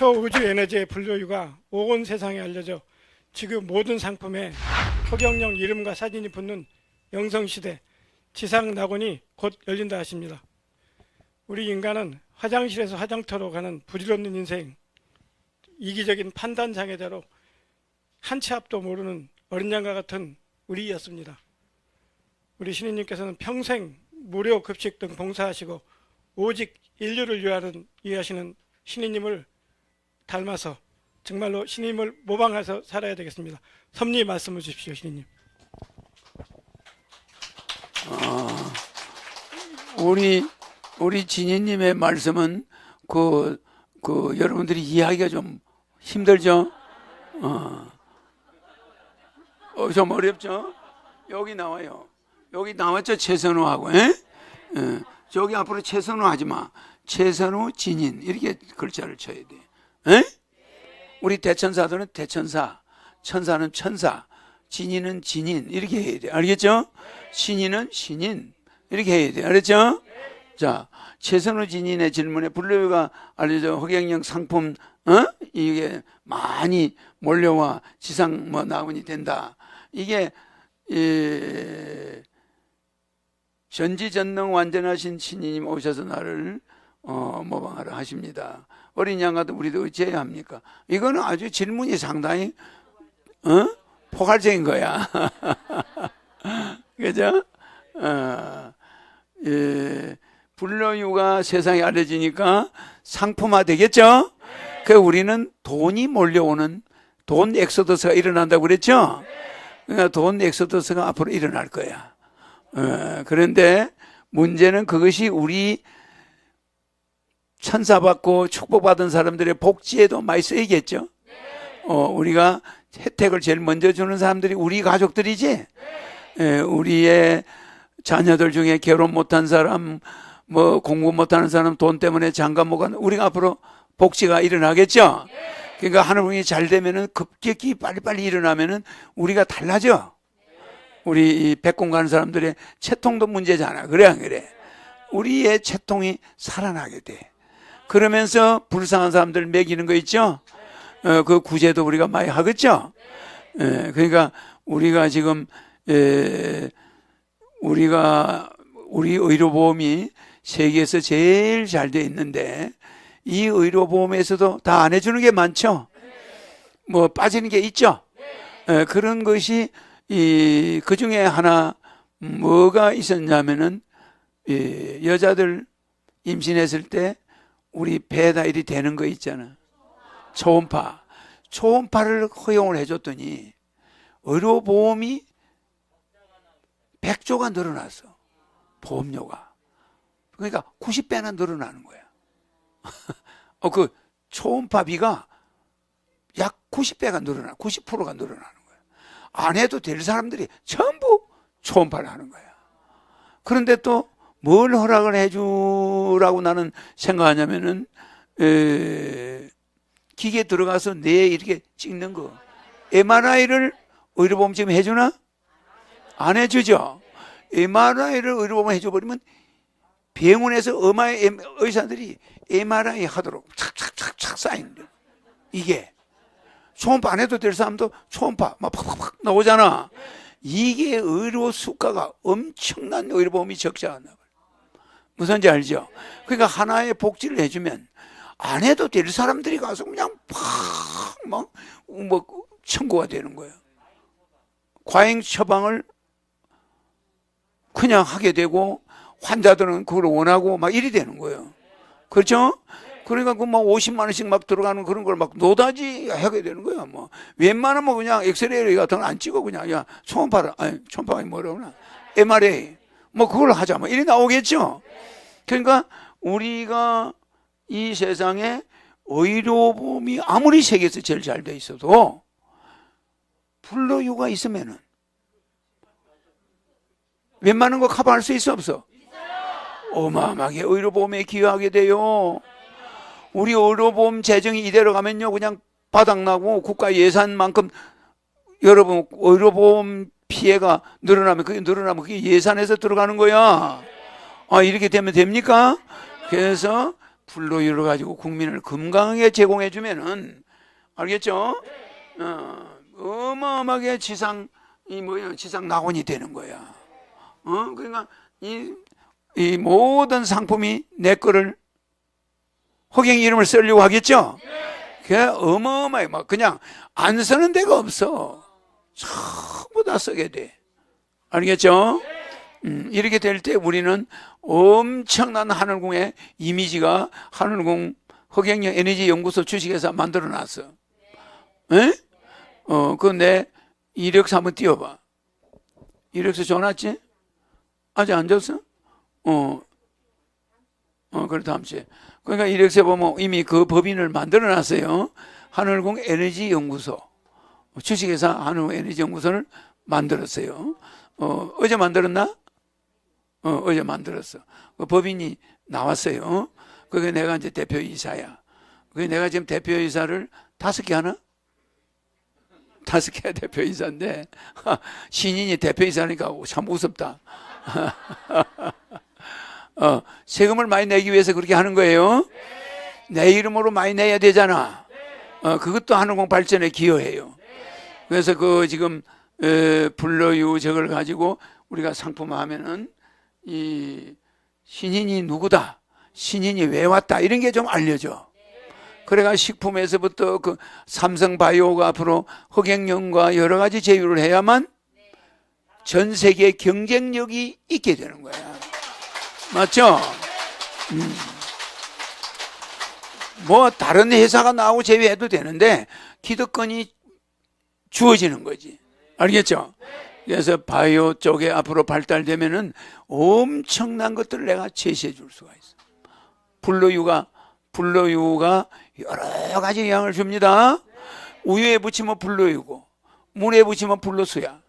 초 우주 에너지의 분류유가 온 세상에 알려져 지금 모든 상품에 허경영 이름과 사진이 붙는 영성시대 지상 낙원이 곧 열린다 하십니다. 우리 인간은 화장실에서 화장터로 가는 부질없는 인생, 이기적인 판단 장애자로 한 치 앞도 모르는 어린 양과 같은 우리였습니다. 우리 신인님께서는 평생 무료 급식 등 봉사하시고 오직 인류를 위하는 위하시는 신인님을 닮아서 정말로 신임을 모방해서 살아야 되겠습니다. 섭리 말씀해 주십시오, 신인님. 우리 우리 진희님의 말씀은 그, 그 여러분들이 이해하기가 좀 힘들죠? 어. 어, 좀 어렵죠? 여기 나와요. 여기 나왔죠? 최선우하고, 에? 예. 저기 앞으로 최선우 하지 마. 최선우, 진인. 이렇게 글자를 쳐야 돼. 에? 우리 대천사들은 대천사, 천사는 천사, 진인은 진인. 이렇게 해야 돼. 알겠죠? 신인은 신인. 이렇게 해야 돼. 알았죠? 자, 최선우 진인의 질문에 분류가 알려져 허경영 상품, 어? 이게 많이 몰려와 지상 뭐 나원이 된다. 이게, 예, 전지전능 완전하신 신이님 오셔서 나를 어, 모방하라 하십니다. 어린 양아도 우리도 어찌해야 합니까? 이거는 아주 질문이 상당히 어? 포괄적인 거야. 그죠? 어, 예, 불러유가 세상에 알려지니까 상품화 되겠죠? 그 우리는 돈이 몰려오는 돈 엑소더스가 일어난다고 그랬죠? 그러니까 돈 엑소더스가 앞으로 일어날 거야. 어, 그런데 문제는 그것이 우리 천사받고 축복받은 사람들의 복지에도 많이 쓰이겠죠? 어, 우리가 혜택을 제일 먼저 주는 사람들이 우리 가족들이지? 예, 우리의 자녀들 중에 결혼 못한 사람, 뭐 공부 못하는 사람 돈 때문에 장가 못 가는 우리가 앞으로 복지가 일어나겠죠? 그러니까 하나님이 잘 되면은 급격히 빨리빨리 일어나면은 우리가 달라져. 우리 이 백공 가는 사람들의 채통도 문제잖아. 그래 안 그래? 우리의 채통이 살아나게 돼. 그러면서 불쌍한 사람들 먹이는 거 있죠? 어, 그 구제도 우리가 많이 하겠죠? 예, 그러니까 우리가 지금 에, 우리가 우리 의료보험이 세계에서 제일 잘 돼 있는데 이 의료보험에서도 다 안 해주는 게 많죠. 뭐 빠지는 게 있죠. 에, 그런 것이 이 그 중에 하나 뭐가 있었냐면은 이 여자들 임신했을 때 우리 배다 일이 되는 거 있잖아. 초음파. 초음파를 허용을 해줬더니 의료보험이 100조가 늘어났어. 보험료가. 그러니까 90배나 늘어나는 거야. 어, 그 초음파비가 약 90배가 늘어나, 90%가 늘어나는 거야. 안 해도 될 사람들이 전부 초음파를 하는 거야. 그런데 또 뭘 허락을 해주라고 나는 생각하냐면은, 에, 기계 들어가서 뇌에 이렇게 찍는 거. MRI를 의료보험 지금 해주나? 안 해주죠. MRI를 의료보험 해줘버리면 병원에서 엄마 의사들이 MRI 하도록 착착착착 쌓이는 거예요. 이게 초음파 안 해도 될 사람도 초음파 막 팍팍팍 나오잖아. 이게 의료 수가가 엄청난 의료보험이 적지 않나 무슨지 알죠? 그러니까 하나의 복지를 해주면 안 해도 될 사람들이 가서 그냥 팍막 뭐 청구가 되는 거예요. 과잉 처방을 그냥 하게 되고 환자들은 그걸 원하고 막 일이 되는 거예요. 그렇죠? 그러니까 그 막 50만 원씩 막 들어가는 그런 걸 막 노다지 하게 되는 거야. 뭐 웬만하면 그냥 엑스레이 같은 걸 안 찍어 그냥 야 초음파를 아니 초음파가 뭐라 그러나 MRI 뭐 그걸 하자 뭐 이리 나오겠죠. 그러니까 우리가 이 세상에 의료보험이 아무리 세계에서 제일 잘 돼 있어도 불로유가 있으면은 웬만한 거 커버할 수 있어 없어? 어마어마하게 의료보험에 기여하게 돼요. 우리 의료보험 재정이 이대로 가면요 그냥 바닥나고 국가 예산만큼 여러분 의료보험 피해가 늘어나면 그게 늘어나면 그게 예산에서 들어가는 거야. 아 이렇게 되면 됩니까? 그래서 불로유를 가지고 국민을 건강하게 제공해 주면은 알겠죠? 어, 어마어마하게 지상 이 뭐야 지상 낙원이 되는 거야. 어 그러니까 이, 이 모든 상품이 내 거를 허경 이름을 쓰려고 하겠죠? 그게 어마어마해 막 그냥 안 쓰는 데가 없어. 전부 다 쓰게 돼. 알겠죠? 음, 이렇게 될 때 우리는 엄청난 하늘궁의 이미지가 하늘궁 허경영 에너지 연구소 주식회사 만들어 놨어. 에? 어, 그내 이력서 한번 띄워봐. 이력서 줘놨지? 아직 안 줬어? 어, 어, 그래, 다음 주에. 그러니까 이력서 보면 이미 그 법인을 만들어 놨어요. 하늘궁 에너지 연구소. 주식회사 하늘궁 에너지 연구소를 만들었어요. 어, 어제 만들었나? 어, 어제 만들었어. 그 법인이 나왔어요. 그게 내가 이제 대표이사야. 그게 내가 지금 대표이사를 다섯 개 하나? 다섯 개 대표이사인데, 신인이 대표이사니까 참 무섭다. 어, 세금을 많이 내기 위해서 그렇게 하는 거예요. 내 이름으로 많이 내야 되잖아. 어, 그것도 한국공 발전에 기여해요. 그래서 그 지금 저걸 가지고 우리가 상품화하면은 이 신인이 누구다, 신인이 왜 왔다 이런 게 좀 알려져. 그래가 식품에서부터 그 삼성바이오가 앞으로 허경영과 여러 가지 제휴를 해야만 전 세계 경쟁력이 있게 되는 거야. 맞죠? 음. 뭐 다른 회사가 나오고 제휴해도 되는데 기득권이 주어지는 거지. 알겠죠? 그래서 바이오 쪽에 앞으로 발달되면은 엄청난 것들을 내가 제시해 줄 수가 있어. 불로유가 불로유가 여러 가지 영향을 줍니다. 우유에 붙이면 불로유고 물에 붙이면 불로수야.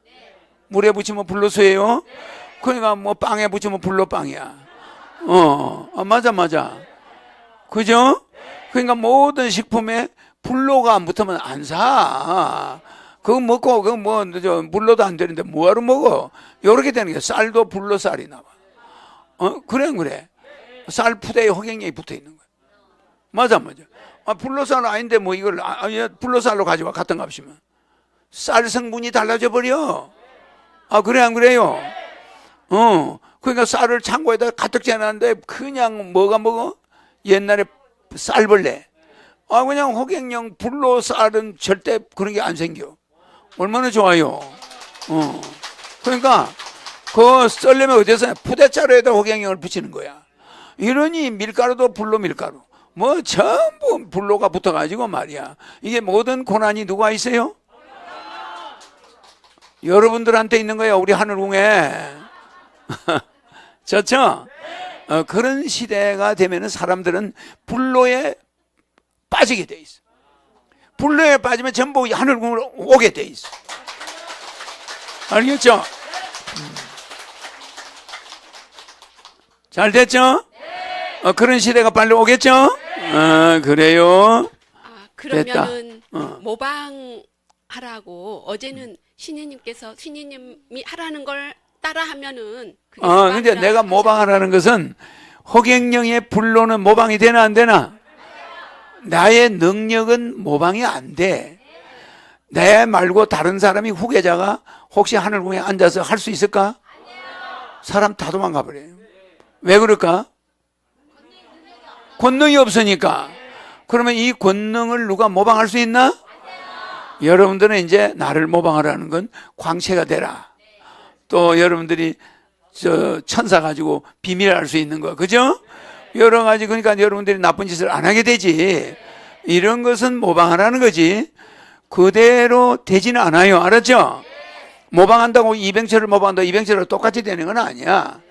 물에 붙이면 불로수예요. 그러니까 뭐 빵에 붙이면 불로빵이야. 어, 아, 맞아 맞아. 그죠? 그러니까 모든 식품에 불로가 안 붙으면 안 사. 그거 먹고 그거 뭐저 물로도 안 되는데 뭐하러 먹어? 요렇게 되는 게 쌀도 불로 쌀이 나와. 어 그래 그래. 쌀 푸대에 허경영이 붙어 있는 거야. 맞아 맞아. 아 불로 쌀 아닌데 뭐 이걸 아, 아, 불로 쌀로 가져와 같은 값이면 쌀 성분이 달라져 버려. 아 그래 안 그래요? 어 그러니까 쌀을 창고에다 가득 재놨는데 그냥 뭐가 먹어? 옛날에 쌀벌레. 아 그냥 호갱령 불로 쌀은 절대 그런 게 안 생겨. 얼마나 좋아요. 어. 그러니까 그 썰려면 어디서 푸대자루에다 호갱령을 붙이는 거야. 이러니 밀가루도 불로 밀가루. 뭐 전부 불로가 붙어가지고 말이야. 이게 모든 고난이 누가 있어요? 여러분들한테 있는 거야. 우리 하늘궁에. 좋죠? 어, 그런 시대가 되면은 사람들은 불로에 빠지게 돼 있어. 불로에 빠지면 전부 하늘궁으로 오게 돼 있어. 알겠죠? 음. 잘 됐죠? 어, 그런 시대가 빨리 오겠죠? 어, 그래요. 아, 그러면은 어. 모방하라고 어제는 신이님께서 신이님이 하라는 걸 따라하면은 그게 어, 근데 내가 모방하라는 것은 허경영의 불로는 모방이 되나 안 되나? 나의 능력은 모방이 안 돼. 내 말고 다른 사람이 후계자가 혹시 하늘궁에 앉아서 할 수 있을까? 사람 다 도망가 버려요. 왜 그럴까? 권능이 없으니까. 그러면 이 권능을 누가 모방할 수 있나? 여러분들은 이제 나를 모방하라는 건 광채가 되라. 또 여러분들이 저 천사 가지고 비밀을 알수 있는 거, 그죠? 여러 가지 그러니까 여러분들이 나쁜 짓을 안 하게 되지. 이런 것은 모방하라는 거지. 그대로 되지는 않아요. 알았죠? 모방한다고 이병철을 모방한다고 이병철을 똑같이 되는 건 아니야.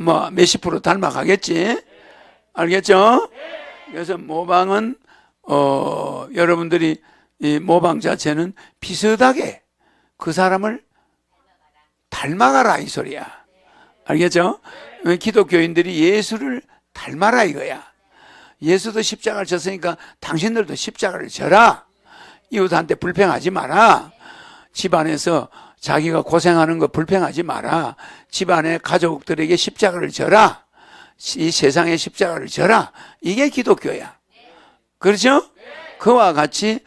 뭐 몇십 프로 닮아가겠지. 알겠죠? 그래서 모방은 어 여러분들이 이 모방 자체는 비슷하게 그 사람을 닮아가라 이 소리야. 알겠죠? 기독교인들이 예수를 닮아라 이거야. 예수도 십자가를 졌으니까 당신들도 십자가를 져라. 이웃한테 불평하지 마라. 집안에서 자기가 고생하는 거 불평하지 마라. 집안의 가족들에게 십자가를 져라. 이 세상의 십자가를 져라. 이게 기독교야. 그렇죠? 그와 같이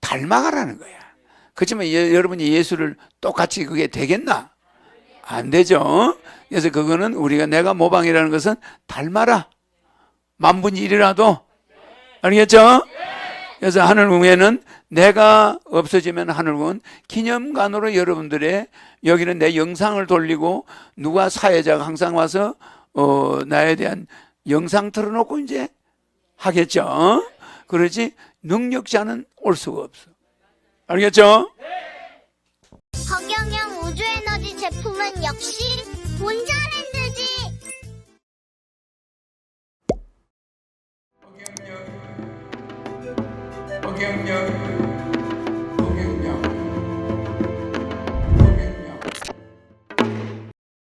닮아가라는 거야. 그렇지만 예- 여러분이 예수를 똑같이 그게 되겠나? 안 되죠. 그래서 그거는 우리가 내가 모방이라는 것은 닮아라. 만분의 일이라도. 알겠죠? 그래서 하늘궁에는 내가 없어지면 하늘궁은 기념관으로 여러분들의 여기는 내 영상을 돌리고 누가 사회자가 항상 와서 어, 나에 대한 영상 틀어놓고 이제 하겠죠. 그러지 능력자는 올 수가 없어. 알겠죠? 역시 본자랜드지. 허경영